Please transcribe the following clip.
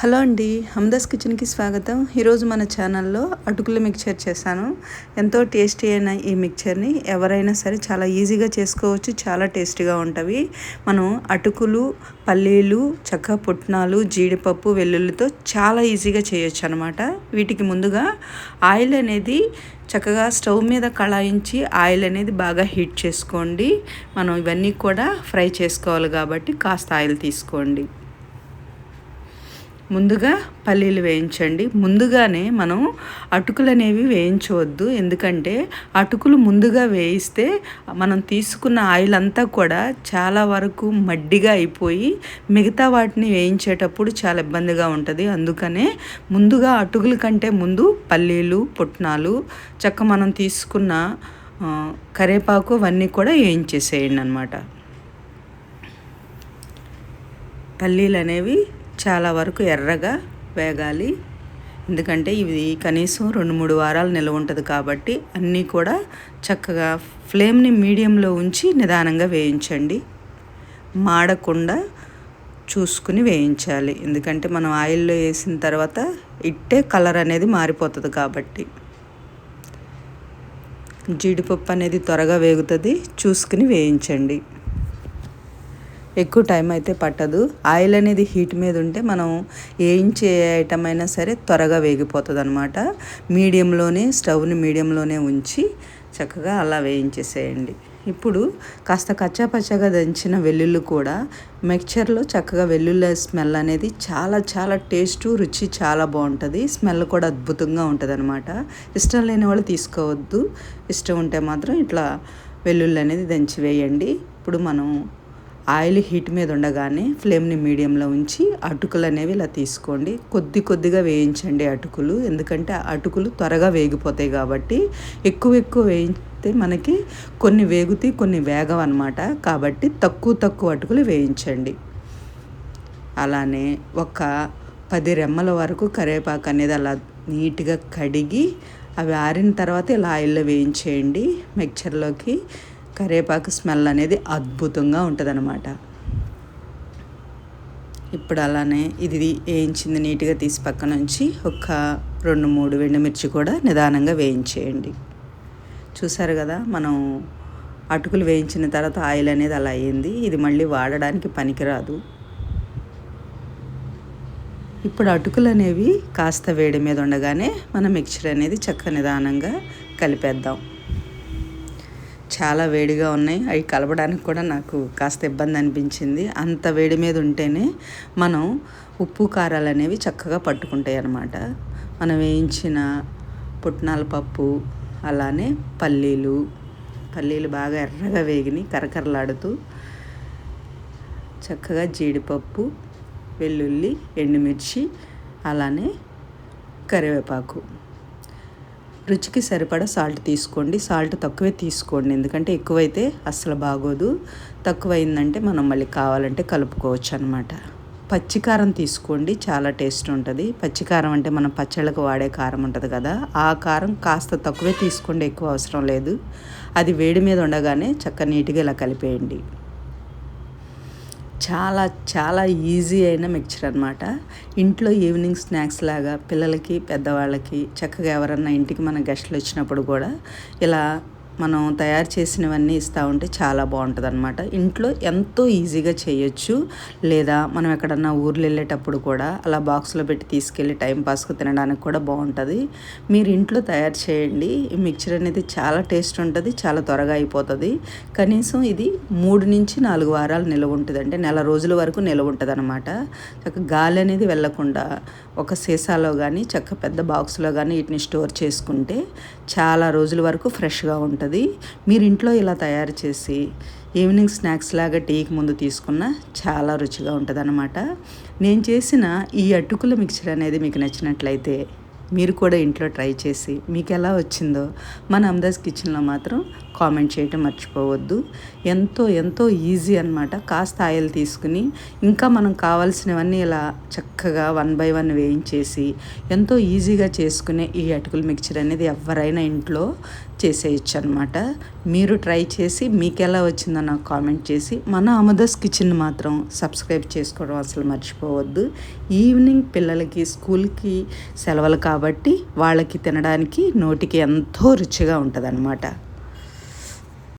Hello అండి హమ్దాస్ కిచెన్కి స్వాగతం. ఈరోజు మన ఛానల్లో అటుకుల మిక్చర్ చేశాను. ఎంతో టేస్టీ అయిన ఈ మిక్చర్ని ఎవరైనా సరే చాలా ఈజీగా చేసుకోవచ్చు చాలా టేస్టీగా ఉంటవి. మనం అటుకులు పల్లీలు చక్క పుట్నాలు జీడిపప్పు వెల్లుల్లితో చాలా ఈజీగా చేయొచ్చు అనమాట వీటికి ముందుగా ఆయిల్ అనేది చక్కగా స్టవ్ మీద కళాయించి ఆయిల్ అనేది బాగా హీట్ చేసుకోండి. మనం ఇవన్నీ కూడా ఫ్రై చేసుకోవాలి కాబట్టి కాస్త ఆయిల్ తీసుకోండి. ముందుగా పల్లీలు వేయించండి. ముందుగానే మనం అటుకులు అనేవి వేయించవద్దు. ఎందుకంటే అటుకులు ముందుగా వేయిస్తే మనం తీసుకున్న ఆయిల్ అంతా కూడా చాలా వరకు మడ్డిగా అయిపోయి మిగతా వాటిని వేయించేటప్పుడు చాలా ఇబ్బందిగా ఉంటుంది. అందుకనే ముందుగా అటుకుల కంటే ముందు పల్లీలు పుట్నాలు చక్క మనం తీసుకున్న కరేపాకు అవన్నీ కూడా వేయించేసేయండి అనమాట పల్లీలు అనేవి చాలా వరకు ఎర్రగా వేగాలి. ఎందుకంటే ఇది కనీసం రెండు మూడు వారాలు నిల్వ ఉంటుంది కాబట్టి అన్నీ కూడా చక్కగా ఫ్లేమ్ని మీడియంలో ఉంచి నిదానంగా వేయించండి. మాడకుండా చూసుకుని వేయించాలి. ఎందుకంటే మనం ఆయిల్లో వేసిన తర్వాత ఇట్టే కలర్ అనేది మారిపోతుంది కాబట్టి. జీడిపప్పు అనేది త్వరగా వేగుతుంది. చూసుకుని వేయించండి. ఎక్కువ టైం అయితే పట్టదు. ఆయిల్ అనేది హీట్ మీద ఉంటే మనం వేయించే ఐటమ్ అయినా సరే త్వరగా వేగిపోతుంది అనమాట మీడియంలోనే స్టవ్ని మీడియంలోనే ఉంచి చక్కగా అలా వేయించేసేయండి. ఇప్పుడు కాస్త కచ్చాపచ్చగా దంచిన వెల్లుల్లి కూడా మిక్చర్లో చక్కగా వెల్లుల్లి స్మెల్ అనేది చాలా చాలా టేస్ట్ రుచి చాలా బాగుంటుంది. స్మెల్ కూడా అద్భుతంగా ఉంటుంది అనమాట ఇష్టం లేని వాళ్ళు తీసుకోవద్దు. ఇష్టం ఉంటే మాత్రం ఇట్లా వెల్లుల్లి అనేది దంచి వేయండి. ఇప్పుడు మనం ఆయిల్ హీట్ మీద ఉండగానే ఫ్లేమ్ని మీడియంలో ఉంచి అటుకులు అనేవి ఇలా తీసుకోండి. కొద్ది కొద్దిగా వేయించండి అటుకులు. ఎందుకంటే అటుకులు త్వరగా వేగిపోతాయి కాబట్టి ఎక్కువ ఎక్కువ వేయిస్తే మనకి కొన్ని వేగుతాయి కొన్ని వేగం అనమాట కాబట్టి తక్కువ తక్కువ అటుకులు వేయించండి. అలానే ఒక పది రెమ్మల వరకు కరివేపాకు అనేది అలా నీట్గా కడిగి అవి ఆరిన తర్వాత ఇలా ఆయిల్లో వేయించేయండి. మిక్చర్లోకి కరివేపాకు స్మెల్ అనేది అద్భుతంగా ఉంటుందన్నమాట. ఇప్పుడు అలానే ఇది వేయించింది నీట్గా తీసి పక్క నుంచి ఒక రెండు మూడు ఎండుమిర్చి కూడా నిదానంగా వేయించేయండి. చూసారు కదా మనం అటుకులు వేయించిన తర్వాత ఆయిల్ అనేది అలా అయ్యింది. ఇది మళ్ళీ వాడడానికి పనికిరాదు. ఇప్పుడు అటుకులు అనేవి కాస్త వేడి మీద ఉండగానే మన మిక్చర్ అనేది చక్క నిదానంగా కలిపేద్దాం. చాలా వేడిగా ఉన్నాయి. అవి కలపడానికి కూడా నాకు కాస్త ఇబ్బంది అనిపించింది. అంత వేడి మీద ఉంటేనే మనం ఉప్పు కారాలు అనేవి చక్కగా పట్టుకుంటాయి అన్నమాట. మనం వేయించిన పుట్నాల పప్పు అలానే పల్లీలు పల్లీలు బాగా ఎర్రగా వేగిని కరకరలాడుతూ చక్కగా జీడిపప్పు వెల్లుల్లి ఎండుమిర్చి అలానే కరివేపాకు. రుచికి సరిపడా సాల్ట్ తీసుకోండి. సాల్ట్ తక్కువే తీసుకోండి. ఎందుకంటే ఎక్కువైతే అస్సలు బాగోదు. తక్కువైందంటే మనం మళ్ళీ కావాలంటే కలుపుకోవచ్చు అనమాట పచ్చికారం తీసుకోండి. చాలా టేస్ట్ ఉంటుంది. పచ్చికారం అంటే మనం పచ్చళ్ళకు వాడే కారం ఉంటుంది కదా. ఆ కారం కాస్త తక్కువే తీసుకోండి. ఎక్కువ అవసరం లేదు. అది వేడి మీద ఉండగానే చక్క నీట్గా ఇలా కలిపేయండి. చాలా చాలా ఈజీ అయిన మిక్చర్ అనమాట ఇంట్లో ఈవినింగ్ స్నాక్స్ లాగా పిల్లలకి పెద్దవాళ్ళకి చక్కగా ఎవరన్నా ఇంటికి మన గెస్ట్లు వచ్చినప్పుడు కూడా ఇలా మనం తయారు చేసినవన్నీ ఇస్తూ ఉంటే చాలా బాగుంటుంది అనమాట ఇంట్లో ఎంతో ఈజీగా చేయొచ్చు. లేదా మనం ఎక్కడన్నా ఊర్లు వెళ్ళేటప్పుడు కూడా అలా బాక్స్లో పెట్టి తీసుకెళ్ళి టైం పాస్కు తినడానికి కూడా బాగుంటుంది. మీరు ఇంట్లో తయారు చేయండి. ఈ మిక్చర్ అనేది చాలా టేస్ట్ ఉంటుంది చాలా త్వరగా అయిపోతుంది. కనీసం ఇది మూడు నుంచి నాలుగు వారాలు నిల్వ ఉంటుంది. అంటే నెల రోజుల వరకు నిల్వ ఉంటుంది అనమాట చక్క గాలి అనేది వెళ్ళకుండా ఒక సీసాలో కానీ చక్క పెద్ద బాక్స్లో కానీ వీటిని స్టోర్ చేసుకుంటే చాలా రోజుల వరకు ఫ్రెష్గా ఉంటుంది. మీరు ఇంట్లో ఇలా తయారు చేసి ఈవినింగ్ స్నాక్స్ లాగా టీకి ముందు తీసుకున్న చాలా రుచిగా ఉంటుంది అనమాట నేను చేసిన ఈ అటుకుల మిక్చర్ అనేది మీకు నచ్చినట్లయితే మీరు కూడా ఇంట్లో ట్రై చేసి మీకు ఎలా వచ్చిందో మన అమ్దాస్ కిచెన్లో మాత్రం కామెంట్ చేయటం మర్చిపోవద్దు. ఎంతో ఎంతో ఈజీ అనమాట కాస్త ఆయిల్ తీసుకుని ఇంకా మనం కావాల్సినవన్నీ ఇలా చక్కగా వన్ బై వన్ వేయించేసి ఎంతో ఈజీగా చేసుకునే ఈ అటుకుల మిక్చర్ అనేది ఎవరైనా ఇంట్లో చేసేయచ్చు అనమాట మీరు ట్రై చేసి మీకు ఎలా వచ్చిందో నాకు కామెంట్ చేసి మన అమదస్ కిచెన్ మాత్రం సబ్స్క్రైబ్ చేసుకోవడం అసలు మర్చిపోవద్దు. ఈవినింగ్ పిల్లలకి స్కూల్కి సెలవులు కాబట్టి వాళ్ళకి తినడానికి నోటికి ఎంతో రుచిగా ఉంటుంది